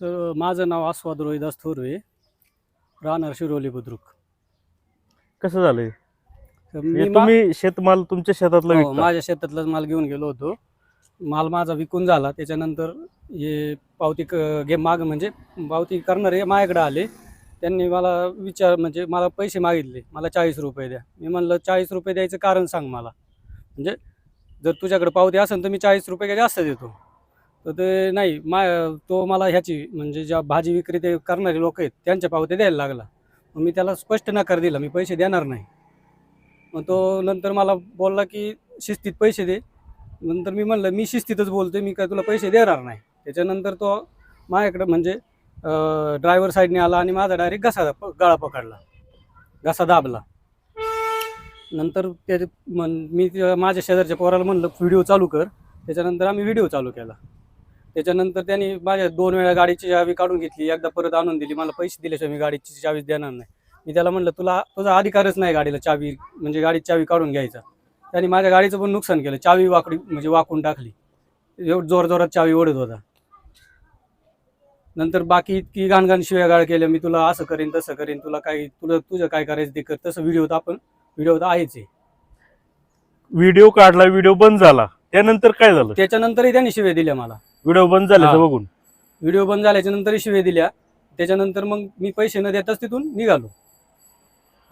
तर माझं नाव आस्वाद रोहिदास थोरवे राहणार शिरोली बुद्रुक. कसं झालंय? तर म्हणजे मी मा- तुम्ही शेतमाल तुमच्या शेतातला हो, विकता? माझ्या शेतातलाच माल घेऊन गेलो होतो. माल माझा विकून झाला. त्याच्यानंतर हे पावती क- घे माग म्हणजे पावती करणारे माझ्याकडे आले. त्यांनी मला विचार म्हणजे मला पैसे मागितले. मला चाळीस रुपये द्या. मी म्हणलं चाळीस रुपये द्यायचं कारण सांग मला. म्हणजे जर तुझ्याकडे पावती असेल तर मी चाळीस रुपये जास्त देतो? तर ते नाही मा तो मला ह्याची म्हणजे ज्या भाजी विक्रेते करणारे लोक आहेत त्यांच्या पावत्या द्यायला लागला. मग मी त्याला स्पष्ट नकार दिला मी पैसे देणार नाही. मग तो नंतर मला बोलला की शिस्तीत पैसे दे. नंतर मी म्हणलं मी शिस्तीतच बोलतोय मी काय तुला पैसे देणार नाही. त्याच्यानंतर तो माझ्याकडं म्हणजे ड्रायव्हर साईडने आला आणि माझा डायरेक्ट घसा प- गळा पकडला. घसा दाबला. नंतर ते मन मी माझ्या शेजारच्या पोराला म्हणलं व्हिडिओ चालू कर. त्याच्यानंतर आम्ही व्हिडिओ चालू केला. त्याच्यानंतर त्यांनी माझ्या दोन वेळा गाडीची चावी काढून घेतली. एकदा परत आणून दिली. मला पैसे दिल्याशिवाय मी गाडीची चावी देणार नाही. मी त्याला म्हणलं तुला तुझा अधिकारच नाही गाडीला चावी म्हणजे गाडीची चावी काढून घ्यायचा. त्यांनी माझ्या गाडीचं पण नुकसान केलं. चावी वाकडी म्हणजे वाकून टाकली. एवढं जोर जोरात चावी ओढत होता. नंतर बाकी इतकी घाणघाण शिव्यागाळ केल्या. मी तुला असं करेन तसं करेन. तुला काय तुला तुझं काय करायचं ते कर. तसं व्हिडिओ आपण व्हिडिओ तर आहेच आहे. व्हिडिओ काढला व्हिडिओ बंद झाला. त्यानंतर काय झालं? त्याच्यानंतरही त्यांनी शिव्या दिल्या मला. व्हिडिओ बंद झाल्याचं हा. बघून. व्हिडिओ बंद झाल्याच्या नंतरही शिव्या दिल्या. त्याच्यानंतर मग मी पैसे न देताच तिथून निघालो.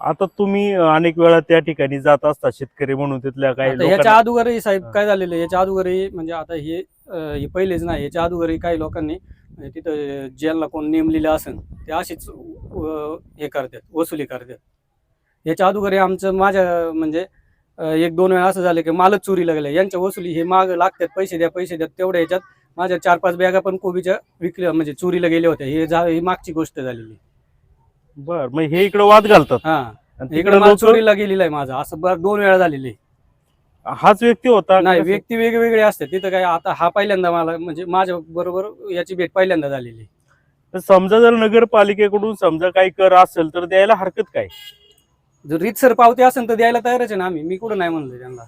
आता तुम्ही अनेक वेळा त्या ठिकाणी जात असता शेतकरी म्हणून तिथल्या काही आता ह्याच्या लोकांना. अगोदरही साहेब हा. काय झालेलं आहे? याच्या अगोदरही म्हणजे आता हे अं, हे पहिलेच नाही याच्या अगोदरही काही लोकांनी म्हणजे तिथं ज्यांना कोण नेमलेलं असेल ते अशीच अं, हे करतात वसुली करतात. याच्या अगोदरही आमचं माझ्या म्हणजे अं, एक दोन वेळा असं झालं की मालच चोरीला गेलं. यांच्या वसुली हे माग लागतात पैसे द्या पैसे द्या तेवढ्या ह्याच्यात माझ्या चार पाच बॅगा पण कोबीच्या विकल्या म्हणजे चोरीला गेल्या होत्या हे जा ही मागची गोष्ट झालेली. बर मग हे इकडे वाद घालतात. हा. आणि इकडे तिकडे माल लोक चोरीला गेलेला आहे माझा. असं बरं दोन वेळा झालेली. आहे. हाच व्यक्ती होता नाही? व्यक्ती वेगवेगळे असतात तिथं काय आता हा पहिल्यांदा मला म्हणजे माझ्या बरोबर याची भेट पहिल्यांदा झालेली. आहे. तर समजा जर नगरपालिकेकडून समजा काही कर असेल तर द्यायला हरकत काय? जर रीतसर पावती असेल तर द्यायला तयारच आहे ना आम्ही. मी कुठं नाही म्हणलं त्यांना.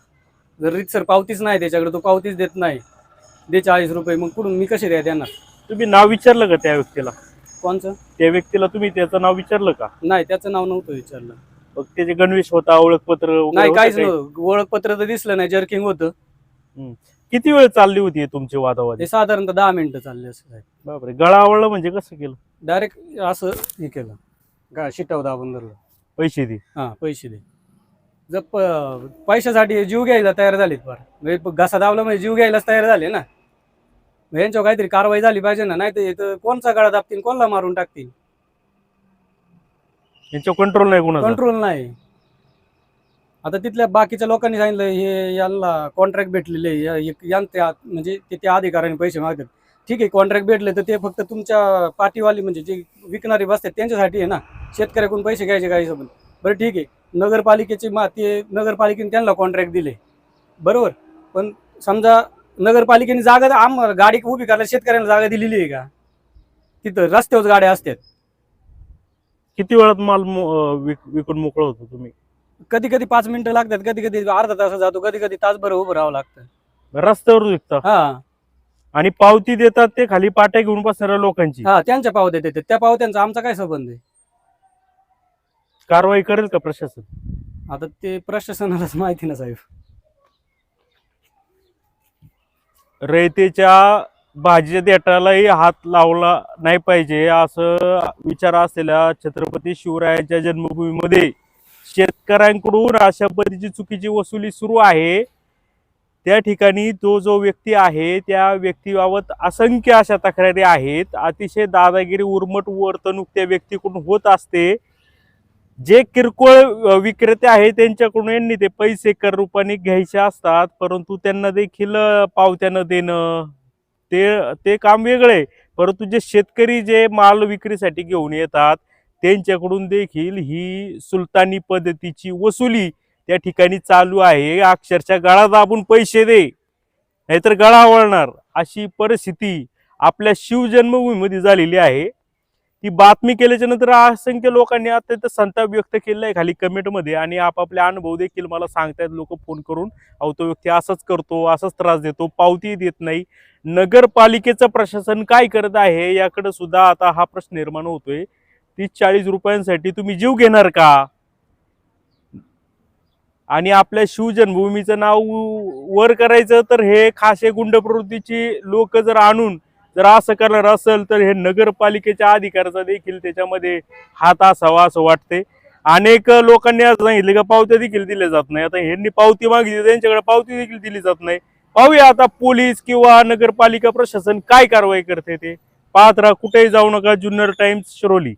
जर रीतसर पावतीच नाही त्याच्याकडे तो पावतीच देत नाही. दे चाळीस रुपये मग कुठून मी कसे द्या त्यांना तुम्ही नाव विचारलं का त्या व्यक्तीला? कोणचं? त्या व्यक्तीला तुम्ही त्याचं नाव विचारलं का? नाही त्याचं नाव नव्हतं विचारलं. मग त्याचे गणवेश होता ओळखपत्र वगैरे नाही होतं काहीच काही? नव्हतं. ओळखपत्र तर दिसलं नाही जर्किंग होतं. किती वेळ चालली होती हे तुमची वादावादी? ते साधारणतः दहा मिनिटं चालले असं बापरे गळा आवडला म्हणजे कसं केलं? डायरेक्ट असं हे केलं. का शिटव दाबून धरलं? पैसे दे. हां पैसे दे. जर प पैशासाठी जीव घ्यायला तयार झालेत फार म्हणजे घसा दाबला म्हणजे जीव घ्यायलाच तयार झाले ना? यांच्यावर काहीतरी कारवाई झाली पाहिजे ना नाही तर इथं कोणचा गळा दाबतील कोणला मारून टाकतील? यांच्या कंट्रोल नाही कोणाचा. कंट्रोल नाही. आता तिथल्या बाकीच्या लोकांनी सांगितलं हे यांना कॉन्ट्रॅक्ट भेटलेले आहे, या- एक- यांच्या म्हणजे ते त्या अधिकाऱ्याने पैसे मागतात. ठीक आहे कॉन्ट्रॅक्ट भेटले तर ते फक्त तुमच्या पार्टीवाली म्हणजे जे विकणारे बसतात त्यांच्यासाठी आहे ना शेतकऱ्याकडून पैसे घ्यायचे काही सोबत. बरं ठीक आहे नगरपालिकेची मा ते नगरपालिकेने त्यांना कॉन्ट्रॅक्ट दिले. बरोबर? पण समजा नगरपालिकेने जागा आम गाडी उभी करायला शेतकऱ्यांना जागा दिलेली आहे का? तिथं रस्त्यावर गाड्या असतात. किती वेळात माल मो- विक- विकून मोकळं होतो तुम्ही? कधी कधी पाच मिनिटं लागतात कधी कधी अर्धा तास जातो कधी कधी तासभर उभं राहावं लागतं. रस्त्यावर विकता? हा. आणि पावती देतात ते खाली पाट्या घेऊन बसणाऱ्या लोकांची? हा त्यांच्या पावत्या देतात. त्या पावत्यांचा आमचा काय संबंध आहे? कारवाई करेल का प्रशासन? आता ते प्रशासनालाच माहिती ना साहेब. रयतेच्या भाजीच्या देठालाही हात लावला नाही पाहिजे असं विचार असलेल्या छत्रपती शिवरायांच्या जन्मभूमीमध्ये शेतकऱ्यांकडून अशा पद्धतीची चुकीची वसुली सुरू आहे. त्या ठिकाणी तो जो व्यक्ती आहे त्या व्यक्तीबाबत असंख्य अशा तक्रारी आहेत. अतिशय दादागिरी उर्मट वर्तणूक त्या व्यक्तीकडून होत असते. जे किरकोळ विक्रेते आहेत त्यांच्याकडून यांनी ते पैसे कर रूपाने घ्यायचे असतात. परंतु त्यांना देखील पावत्यानं देणं ते ते काम वेगळं आहे. परंतु जे शेतकरी जे माल विक्रीसाठी घेऊन येतात त्यांच्याकडून देखील ही सुलतानी पद्धतीची वसुली त्या ठिकाणी चालू आहे. अक्षरशः गळा दाबून पैसे दे नाहीतर गळा वळणार अशी परिस्थिती आपल्या शिवजन्मभूमीमध्ये झालेली आहे. ती बातमी केल्याच्यानंतर असंख्य लोकांनी अत्यंत संताप व्यक्त केलेला आहे खाली कमेंटमध्ये आणि आपापले अनुभव देखील मला सांगतायत लोक फोन करून. अहो तो व्यक्ती असंच करतो असंच त्रास देतो पावती देत नाही. नगरपालिकेचं प्रशासन काय करत आहे याकडे सुद्धा आता हा प्रश्न निर्माण होतोय. तीस चाळीस रुपयांसाठी तुम्ही जीव घेणार का? आणि आपल्या शिवजन्मभूमीचं नाव वर करायचं तर हे खासे गुंड प्रवृत्तीची लोक जर आणून जर असं करणार असेल तर हे नगरपालिकेच्या अधिकाराचा देखील त्याच्यामध्ये हात असावा असं वाटते अनेक लोकांनी असं सांगितलं का पावत्या देखील दिल्या जात नाही. आता ह्यांनी पावती मागितली त्यांच्याकडे पावती देखील दिली जात नाही. पाहूया आता पोलीस किंवा नगरपालिका प्रशासन काय कारवाई करते ते. पाहत राहा कुठेही जाऊ नका. जुन्नर टाइम्स शिरोली.